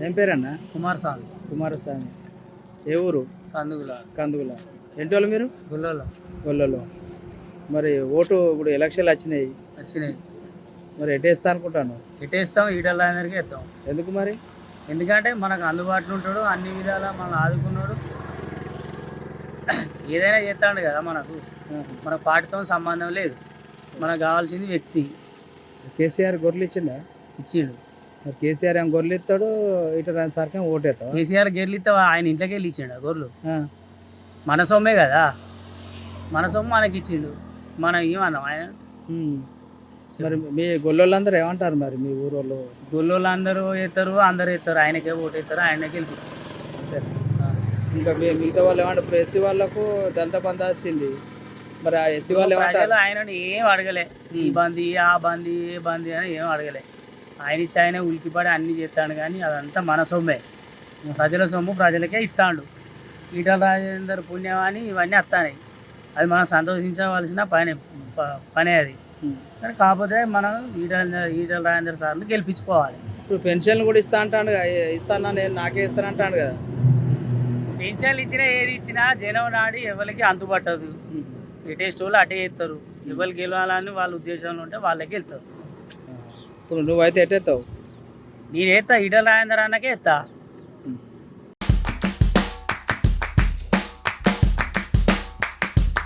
ఏం పేరన్నా? కుమారస్వామి. కుమారస్వామి. ఏ ఊరు? కందుగుల. కందుగుల. ఏంటోళ్ళు మీరు? గుళ్ళలో గొల్లలో. మరి ఓటు ఇప్పుడు ఎలక్షన్లు వచ్చినాయి. వచ్చినాయి. మరి ఎటేస్తా అనుకుంటాను ఎట్టేస్తాం ఈటల రాజేందర్కి వేస్తాం. ఎందుకు మరి? ఎందుకంటే మనకు అందుబాటులో ఉంటాడు అన్ని విధాలా మనం ఆదుకున్నాడు. ఏదైనా చేస్తాడు కదా మనకు. మన పార్టీతో సంబంధం లేదు. మనకు కావాల్సింది వ్యక్తి. కేసీఆర్ గొర్రెలు ఇచ్చిండా? ఇచ్చిండు. కేసీఆర్ ఏం గొర్రెలు ఇస్తాడు ఇటు సార్కి ఓటేస్తావు? కేసీఆర్ గెలిస్తే ఆయన ఇంట్లోకి వెళ్ళి ఇచ్చిండు గొర్రెలు? మన సొమ్మే కదా. మన సొమ్ము మనకి ఇచ్చిండు. మనం ఏమన్నాం ఆయన? మరి మీ గొల్లోళ్ళందరూ ఏమంటారు మరి మీ ఊరోళ్ళు? గొల్లోళ్ళు అందరూ ఎత్తారు అందరు ఎత్తారు ఆయనకే ఓటు ఎత్తారు ఆయనకే ఇంకా మీ మిగతా వాళ్ళు ఏమంటారు? ఇప్పుడు ఎస్సీ వాళ్ళకు దళిత బంధ వచ్చింది. మరి ఆ ఎస్సీ వాళ్ళు ఏమంటారు? ఆయనను ఏం అడగలే. ఈ బంది ఆ బంది ఏ బంది అని ఏం అడగలే. ఆయన ఇచ్చి ఆయన ఉలికిపడి అన్ని చేస్తాడు కానీ అదంతా మన సొమ్మే. ప్రజల సొమ్ము ప్రజలకే ఇస్తాడు. ఈటల రాజేందర్ పుణ్యం అని ఇవన్నీ వస్తాయి అది మనం సంతోషించవలసిన పని పనే అది. కానీ కాకపోతే మనం ఈటల ఈటల రాజేందర్ సార్ని గెలిపించుకోవాలి. ఇప్పుడు పెన్షన్లు కూడా ఇస్తా అంటాడు ఇస్తానా నేను నాకే ఇస్తానంటాడు కదా? పెన్షన్లు ఇచ్చినా ఏది ఇచ్చినా జనం నాడి ఎవరికి అంతుపట్టదు. ఎటేస్ట్ వాళ్ళు అటే ఎత్తారు. ఎవరికి గెలవాలని వాళ్ళ ఉద్దేశంలో ఉంటే వాళ్ళకి వెళ్తారు ఇప్పుడు నువ్వైతే ఎట్టేస్తావు నేను ఎత్తా ఈటల రాజేందర్ అన్నకే ఎత్తా